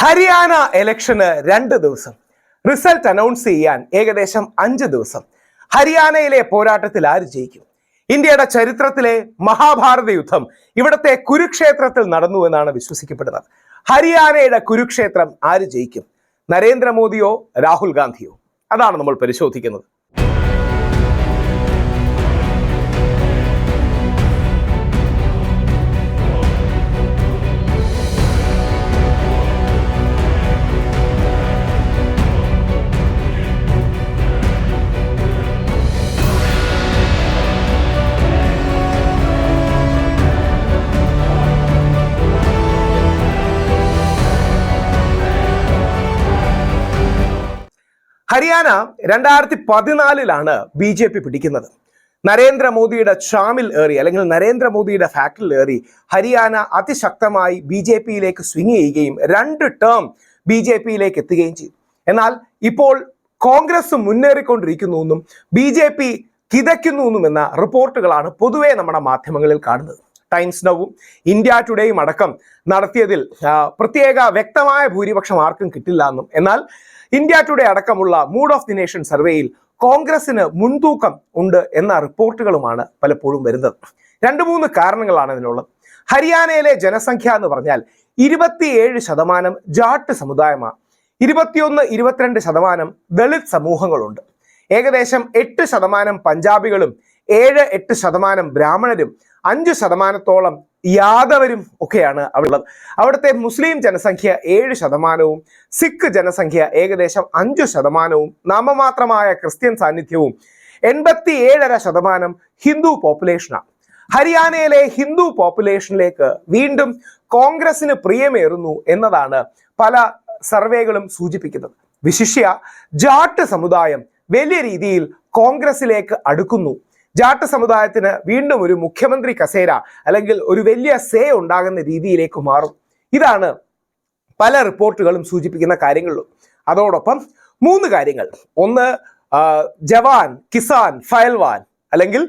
ഹരിയാന ഇലക്ഷന് രണ്ട് ദിവസം. റിസൾട്ട് അനൗൺസ് ചെയ്യാൻ ഏകദേശം അഞ്ച് ദിവസം. ഹരിയാനയിലെ പോരാട്ടത്തിൽ ആര് ജയിക്കും? ഇന്ത്യയുടെ ചരിത്രത്തിലെ മഹാഭാരത യുദ്ധം ഇവിടത്തെ കുരുക്ഷേത്രത്തിൽ നടന്നു എന്നാണ് വിശ്വസിക്കപ്പെടുന്നത്. ഹരിയാനയുടെ കുരുക്ഷേത്രം ആര് ജയിക്കും? നരേന്ദ്രമോദിയോ രാഹുൽ ഗാന്ധിയോ? അതാണ് നമ്മൾ പരിശോധിക്കുന്നത്. ഹരിയാന രണ്ടായിരത്തി പതിനാലിലാണ് ബി ജെ പി പിടിക്കുന്നത്. നരേന്ദ്രമോദിയുടെ ഷാമിൽ ഏറി അല്ലെങ്കിൽ നരേന്ദ്രമോദിയുടെ ഫാക്ടറിൽ ഏറി ഹരിയാന അതിശക്തമായി ബി ജെ പിയിലേക്ക് സ്വിങ് ചെയ്യുകയും രണ്ട് ടേം ബി ജെ പിയിലേക്ക് എത്തുകയും ചെയ്തു. എന്നാൽ ഇപ്പോൾ കോൺഗ്രസ് മുന്നേറിക്കൊണ്ടിരിക്കുന്നു എന്നും ബി ജെ പി കിതയ്ക്കുന്നു എന്നും എന്ന റിപ്പോർട്ടുകളാണ് പൊതുവേ നമ്മുടെ മാധ്യമങ്ങളിൽ കാണുന്നത്. ടൈംസ് നവും ഇന്ത്യ ടുഡേയും അടക്കം നടത്തിയതിൽ പ്രത്യേക വ്യക്തമായ ഭൂരിപക്ഷം ആർക്കും കിട്ടില്ല എന്നും. എന്നാൽ ഇന്ത്യ ടുഡേ അടക്കമുള്ള മൂഡ് ഓഫ് ദി നേഷൻ സർവേയിൽ കോൺഗ്രസിന് മുൻതൂക്കം ഉണ്ട് എന്ന റിപ്പോർട്ടുകളുമാണ് പലപ്പോഴും വരുന്നത്. രണ്ട് മൂന്ന് കാരണങ്ങളാണ് ഇതിനുള്ളത്. ഹരിയാനയിലെ ജനസംഖ്യ എന്ന് പറഞ്ഞാൽ ഇരുപത്തിയേഴ് ശതമാനം ജാട്ട് സമുദായമാണ് ഇരുപത്തിയൊന്ന് ഇരുപത്തിരണ്ട് ശതമാനം ദളിത് സമൂഹങ്ങളുണ്ട്. ഏകദേശം എട്ട് ശതമാനം പഞ്ചാബികളും ഏഴ് എട്ട് ശതമാനം ബ്രാഹ്മണരും അഞ്ച് ശതമാനത്തോളം യാദവരും ഒക്കെയാണ് അവിടെ ഉള്ളത് അവിടുത്തെ മുസ്ലിം ജനസംഖ്യ ഏഴ് ശതമാനവും സിഖ് ജനസംഖ്യ ഏകദേശം അഞ്ചു ശതമാനവും നാമമാത്രമായ ക്രിസ്ത്യൻ സാന്നിധ്യവും എൺപത്തി ഏഴര ശതമാനം ഹിന്ദു പോപ്പുലേഷനാണ് ഹരിയാനയിലെ ഹിന്ദു പോപ്പുലേഷനിലേക്ക് വീണ്ടും കോൺഗ്രസിന് പ്രിയമേറുന്നു എന്നതാണ് പല സർവേകളും സൂചിപ്പിക്കുന്നത്. വിശിഷ്യ ജാട്ട് സമുദായം വലിയ രീതിയിൽ കോൺഗ്രസിലേക്ക് അടുക്കുന്നു. ജാട്ട് സമുദായത്തിന് വീണ്ടും ഒരു മുഖ്യമന്ത്രി കസേര അല്ലെങ്കിൽ ഒരു വലിയ സേ ഉണ്ടാകുന്ന രീതിയിലേക്ക് മാറും. ഇതാണ് പല റിപ്പോർട്ടുകളും സൂചിപ്പിക്കുന്ന കാര്യങ്ങളും അതോടൊപ്പം മൂന്ന് കാര്യങ്ങൾ. ഒന്ന് ജവാൻ കിസാൻ ഫയൽവാൻ അല്ലെങ്കിൽ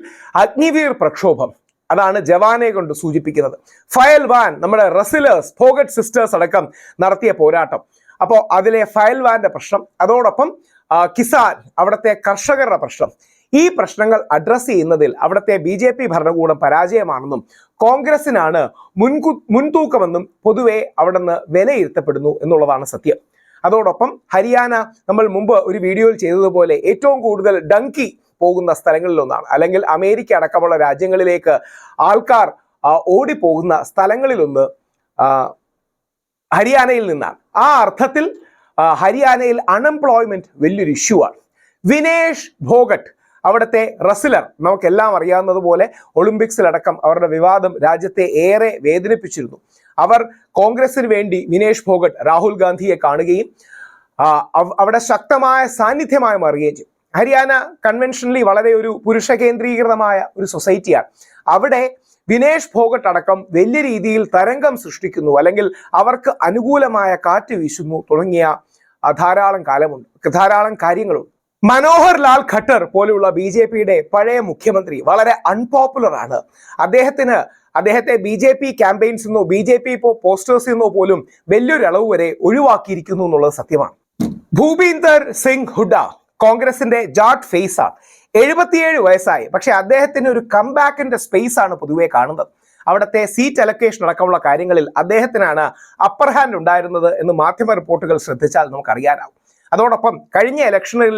അഗ്നിവീർ പ്രക്ഷോഭം. അതാണ് ജവാനെ കൊണ്ട് സൂചിപ്പിക്കുന്നത്. ഫയൽവാൻ നമ്മുടെ റസിലേഴ്സ് ഫോഗറ്റ് സിസ്റ്റേഴ്സ് അടക്കം നടത്തിയ പോരാട്ടം. അപ്പോൾ അതിലെ ഫയൽവാന്റെ പ്രശ്നം അതോടൊപ്പം കിസാൻ അവിടുത്തെ കർഷകരുടെ പ്രശ്നം. ഈ പ്രശ്നങ്ങൾ അഡ്രസ്സ് ചെയ്യുന്നതിൽ അവിടുത്തെ ബി ജെ പി ഭരണകൂടം പരാജയമാണെന്നും കോൺഗ്രസിനാണ് മുൻകു മുൻതൂക്കമെന്നും പൊതുവെ അവിടുന്ന് വിലയിരുത്തപ്പെടുന്നു എന്നുള്ളതാണ് സത്യം. അതോടൊപ്പം ഹരിയാന നമ്മൾ മുമ്പ് ഒരു വീഡിയോയിൽ ചെയ്തതുപോലെ ഏറ്റവും കൂടുതൽ ഡങ്കി പോകുന്ന സ്ഥലങ്ങളിലൊന്നാണ്. അല്ലെങ്കിൽ അമേരിക്ക അടക്കമുള്ള രാജ്യങ്ങളിലേക്ക് ആൾക്കാർ ഓടി ഓടിപ്പോകുന്ന സ്ഥലങ്ങളിലൊന്ന് ഹരിയാനയിൽ നിന്നാണ്. ആ അർത്ഥത്തിൽ ഹരിയാനയിൽ അൺഎംപ്ലോയ്മെന്റ് വലിയൊരു ഇഷ്യൂ ആണ്. വിനേഷ് ഭോഗട്ട് അവിടുത്തെ റസ്ലർ നമുക്കെല്ലാം അറിയാവുന്നതുപോലെ ഒളിമ്പിക്സിലടക്കം അവരുടെ വിവാദം രാജ്യത്തെ ഏറെ വേദനിപ്പിച്ചിരുന്നു. അവർ കോൺഗ്രസിന് വേണ്ടി വിനേഷ് ഭോഗട്ട് രാഹുൽ ഗാന്ധിയെ കാണുകയും അവിടെ ശക്തമായ സാന്നിധ്യമായി മാറുകയും ചെയ്തു. ഹരിയാന കൺവെൻഷനലി വളരെ ഒരു പുരുഷ കേന്ദ്രീകൃതമായ ഒരു സൊസൈറ്റിയാണ്. അവിടെ വിനേഷ് ഭോഗട്ട് അടക്കം വലിയ രീതിയിൽ തരംഗം സൃഷ്ടിക്കുന്നു അല്ലെങ്കിൽ അവർക്ക് അനുകൂലമായ കാറ്റ് വീശുന്നു തുടങ്ങിയ ധാരാളം കാലമുണ്ട്. ധാരാളം കാര്യങ്ങളുണ്ട്. മനോഹർ ലാൽ ഖട്ടർ പോലെയുള്ള ബി ജെ പിയുടെ പഴയ മുഖ്യമന്ത്രി വളരെ അൺപോപ്പുലർ ആണ്. അദ്ദേഹത്തിന് അദ്ദേഹത്തെ ബി ജെ പി ക്യാമ്പയിൻസ് എന്നോ ബി ജെ പി പോസ്റ്റേഴ്സിൽ പോസ്റ്റേഴ്സ് എന്നോ പോലും വലിയൊരു അളവ് വരെ ഒഴിവാക്കിയിരിക്കുന്നു എന്നുള്ളത് സത്യമാണ്. ഭൂപീന്ദർ സിംഗ് ഹുഡ കോൺഗ്രസിന്റെ ജാട്ട് ഫേസ് ആണ് എഴുപത്തിയേഴ് വയസ്സായി. പക്ഷെ അദ്ദേഹത്തിന് ഒരു കംബാക്കിന്റെ സ്പേസ് ആണ് പൊതുവെ കാണുന്നത്. അവിടുത്തെ സീറ്റ് അലക്കേഷൻ അടക്കമുള്ള കാര്യങ്ങളിൽ അദ്ദേഹത്തിനാണ് അപ്പർ ഹാൻഡ് ഉണ്ടായിരുന്നത് എന്ന് മാധ്യമ റിപ്പോർട്ടുകൾ ശ്രദ്ധിച്ചാൽ നമുക്കറിയാനാവും. അതോടൊപ്പം കഴിഞ്ഞ ഇലക്ഷനിൽ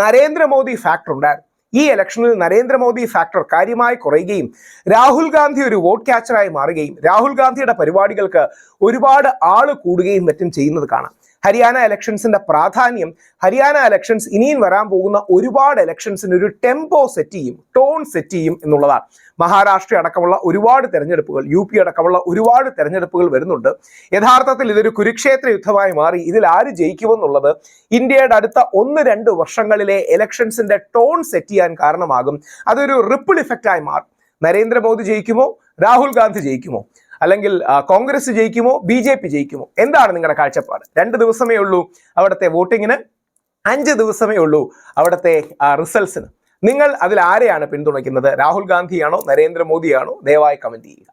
നരേന്ദ്രമോദി ഫാക്ടർ ഉണ്ടായിരുന്നു. ഈ ഇലക്ഷനിൽ നരേന്ദ്രമോദി ഫാക്ടർ കാര്യമായി കുറയുകയും രാഹുൽ ഗാന്ധി ഒരു വോട്ട് ക്യാച്ചറായി മാറുകയും രാഹുൽ ഗാന്ധിയുടെ പരിപാടികൾക്ക് ഒരുപാട് ആൾ കൂടുകയും മറ്റും ചെയ്യുന്നത് കാണാം. ഹരിയാന ഇലക്ഷൻസിന്റെ പ്രാധാന്യം ഹരിയാന ഇലക്ഷൻസ് ഇനിയും വരാൻ പോകുന്ന ഒരുപാട് ഇലക്ഷൻസിന് ഒരു ടെമ്പോ സെറ്റ് ചെയ്യും ടോൺ സെറ്റ് ചെയ്യും എന്നുള്ളതാണ്. മഹാരാഷ്ട്ര അടക്കമുള്ള ഒരുപാട് തെരഞ്ഞെടുപ്പുകൾ യു പി അടക്കമുള്ള ഒരുപാട് തെരഞ്ഞെടുപ്പുകൾ വരുന്നുണ്ട്. യഥാർത്ഥത്തിൽ ഇതൊരു കുരുക്ഷേത്ര യുദ്ധമായി മാറി. ഇതിൽ ആര് ജയിക്കുമെന്നുള്ളത് ഇന്ത്യയുടെ അടുത്ത ഒന്ന് രണ്ട് വർഷങ്ങളിലെ ഇലക്ഷൻസിന്റെ ടോൺ സെറ്റ് ചെയ്യാൻ കാരണമാകും. അതൊരു റിപ്പിൾ ഇഫക്റ്റായി മാറും. നരേന്ദ്രമോദി ജയിക്കുമോ? രാഹുൽ ഗാന്ധി ജയിക്കുമോ? അല്ലെങ്കിൽ കോൺഗ്രസ് ജയിക്കുമോ ബി ജെ പി ജയിക്കുമോ? എന്താണ് നിങ്ങളുടെ കാഴ്ചപ്പാട്? രണ്ട് ദിവസമേ ഉള്ളൂ അവിടുത്തെ വോട്ടിങ്ങിന് അഞ്ച് ദിവസമേ ഉള്ളൂ അവിടുത്തെ റിസൾട്ട്സിന്. നിങ്ങൾ അതിൽ ആരെയാണ് പിന്തുണയ്ക്കുന്നത്? രാഹുൽ ഗാന്ധിയാണോ നരേന്ദ്രമോദിയാണോ? ദയവായി കമന്റ് ചെയ്യുക.